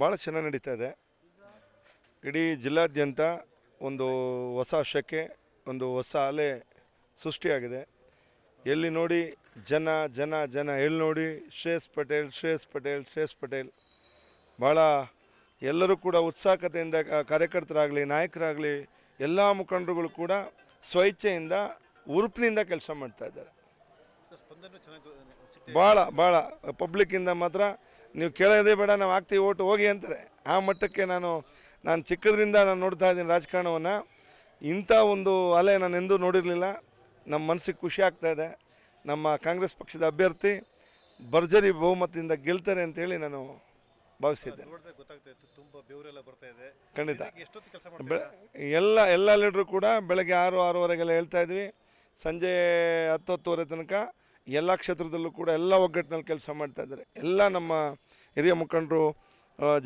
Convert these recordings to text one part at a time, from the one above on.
ಭಾಳ ಚೆನ್ನಾಗಿ ನಡೀತಾ ಇದೆ. ಇಡೀ ಜಿಲ್ಲಾದ್ಯಂತ ಒಂದು ಹೊಸ ಶಕೆ ಒಂದು ಹೊಸ ಅಲೆ ಸೃಷ್ಟಿಯಾಗಿದೆ. ಎಲ್ಲಿ ನೋಡಿ ಜನ ಜನ ಜನ ಎಲ್ಲಿ ನೋಡಿ ಶ್ರೇಯಸ್ ಪಟೇಲ್ ಶ್ರೇಯಸ್ ಪಟೇಲ್ ಶ್ರೇಯಸ್ ಪಟೇಲ್. ಭಾಳ ಎಲ್ಲರೂ ಕೂಡ ಉತ್ಸಾಹತೆಯಿಂದ ಕಾರ್ಯಕರ್ತರಾಗಲಿ ನಾಯಕರಾಗಲಿ ಎಲ್ಲ ಮುಖಂಡರುಗಳು ಕೂಡ ಸ್ವಇಚ್ಛೆಯಿಂದ ಉರುಪಿನಿಂದ ಕೆಲಸ ಮಾಡ್ತಾ ಇದ್ದಾರೆ. ಭಾಳ ಭಾಳ ಪಬ್ಲಿಕ್ಕಿಂದ ಮಾತ್ರ ನೀವು ಕೇಳೋದೇ ಬೇಡ, ನಾವು ಆಗ್ತೀವಿ ಓಟು ಹೋಗಿ ಅಂತಾರೆ. ಆ ಮಟ್ಟಕ್ಕೆ ನಾನು ನಾನು ಚಿಕ್ಕದ್ರಿಂದ ನಾನು ನೋಡ್ತಾ ಇದ್ದೀನಿ ರಾಜಕಾರಣವನ್ನು. ಇಂಥ ಒಂದು ಅಲೆ ನಾನು ಎಂದೂ ನೋಡಿರಲಿಲ್ಲ. ನಮ್ಮ ಮನಸ್ಸಿಗೆ ಖುಷಿ ಆಗ್ತಾ ಇದೆ. ನಮ್ಮ ಕಾಂಗ್ರೆಸ್ ಪಕ್ಷದ ಅಭ್ಯರ್ಥಿ ಭರ್ಜರಿ ಬಹುಮತದಿಂದ ಗೆಲ್ತಾರೆ ಅಂತೇಳಿ ನಾನು ಭಾವಿಸಿದ್ದೆ ಖಂಡಿತ. ಎಲ್ಲ ಎಲ್ಲ ಲೀಡ್ರು ಕೂಡ ಬೆಳಗ್ಗೆ ಆರು, ಆರೂವರೆಗೆಲ್ಲ ಹೇಳ್ತಾ ಇದ್ವಿ. ಸಂಜೆ ಹತ್ತು ಹತ್ತುವರೆ ತನಕ ಎಲ್ಲ ಕ್ಷೇತ್ರದಲ್ಲೂ ಕೂಡ ಎಲ್ಲ ಒಗ್ಗಟ್ಟಿನಲ್ಲಿ ಕೆಲಸ ಮಾಡ್ತಾ ಇದ್ದಾರೆ. ಎಲ್ಲ ನಮ್ಮ ಹಿರಿಯ ಮುಖಂಡರು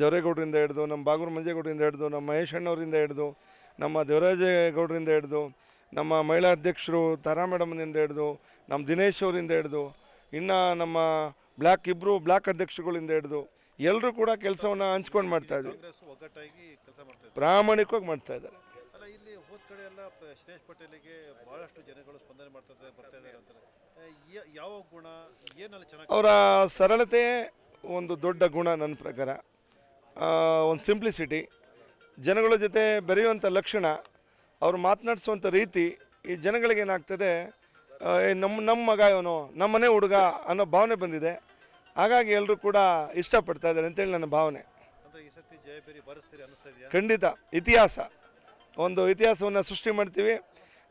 ಜವರೇಗೌಡರಿಂದ ಹಿಡಿದು ನಮ್ಮ ಬಾಗೂರು ಮಂಜೇಗೌಡರಿಂದ ಹಿಡಿದು ನಮ್ಮ ಮಹೇಶ್ ಅಣ್ಣವರಿಂದ ಹಿಡಿದು ನಮ್ಮ ದೇವರಾಜೇಗೌಡರಿಂದ ಹಿಡಿದು ನಮ್ಮ ಮಹಿಳಾ ಅಧ್ಯಕ್ಷರು ತಾರಾ ಮೇಡಮ್ನಿಂದ ಹಿಡಿದು ನಮ್ಮ ದಿನೇಶ್ ಅವರಿಂದ ಹಿಡಿದು ಇನ್ನು ನಮ್ಮ ಬ್ಲ್ಯಾಕ್ ಇಬ್ಬರು ಬ್ಲ್ಯಾಕ್ ಅಧ್ಯಕ್ಷಗಳಿಂದ ಹಿಡಿದು ಎಲ್ಲರೂ ಕೂಡ ಕೆಲಸವನ್ನು ಹಂಚ್ಕೊಂಡು ಮಾಡ್ತಾ ಒಗ್ಗಟ್ಟಾಗಿ ಕೆಲಸ ಮಾಡ್ತಾ ಇದ್ದಾರೆ. ಪ್ರಾಮಾಣಿಕವಾಗಿ ಮಾಡ್ತಾ ಇದ್ದಾರೆ. ಶ್ರೇಷ್ ಪಟೇಲಿಗೆ ಬಹಳಷ್ಟು ಜನಗಳು ಸ್ಪಂದನೆ ಮಾಡ್ತಾ ಇದ್ದಾರೆ ಬರ್ತಾ ಇದ್ದಾರೆ ಅಂತಾರೆ. ಯಾವ ಗುಣ ಏನಲ್ಲಿ ಚೆನ್ನಾಗಿ ಅವರ ಸರಳತೆ ಒಂದು ದೊಡ್ಡ ಗುಣ ನನ್ನ ಪ್ರಕಾರ. ಒಂದು ಸಿಂಪ್ಲಿಸಿಟಿ ಜನಗಳ ಜೊತೆ ಬೆರೆಯುವಂಥ ಲಕ್ಷಣ ಅವ್ರು ಮಾತನಾಡಿಸುವಂಥ ರೀತಿ ಈ ಜನಗಳಿಗೆ ಏನಾಗ್ತದೆ ನಮ್ಮ ನಮ್ಮ ಮಗ ಇವನು ನಮ್ಮ ಮನೆ ಹುಡುಗ ಅನ್ನೋ ಭಾವನೆ ಬಂದಿದೆ. ಹಾಗಾಗಿ ಎಲ್ಲರೂ ಕೂಡ ಇಷ್ಟಪಡ್ತಾ ಇದ್ದಾರೆ ಅಂತೇಳಿ ನನ್ನ ಭಾವನೆ. ಖಂಡಿತ ಇತಿಹಾಸ. ಒಂದು ಇತಿಹಾಸವನ್ನು ಸೃಷ್ಟಿ ಮಾಡ್ತೀವಿ.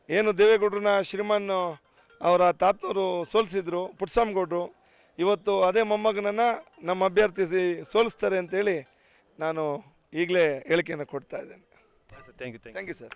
ಏನು ದೇವೇಗೌಡ್ರನ್ನ ಶ್ರೀಮಾನ್ ಅವರ ತಾತ್ನವರು ಸೋಲಿಸಿದ್ರು ಪುಟ್ಸಾಮಗೌಡ್ರು ಇವತ್ತು ಅದೇ ಮೊಮ್ಮಗನನ್ನು ನಮ್ಮ ಅಭ್ಯರ್ಥಿ ಸೋಲಿಸ್ತಾರೆ ಅಂತೇಳಿ ನಾನು ಈಗಲೇ ಹೇಳಿಕೆಯನ್ನು ಕೊಡ್ತಾ ಇದ್ದೇನೆ. Thank you thank you thank you sir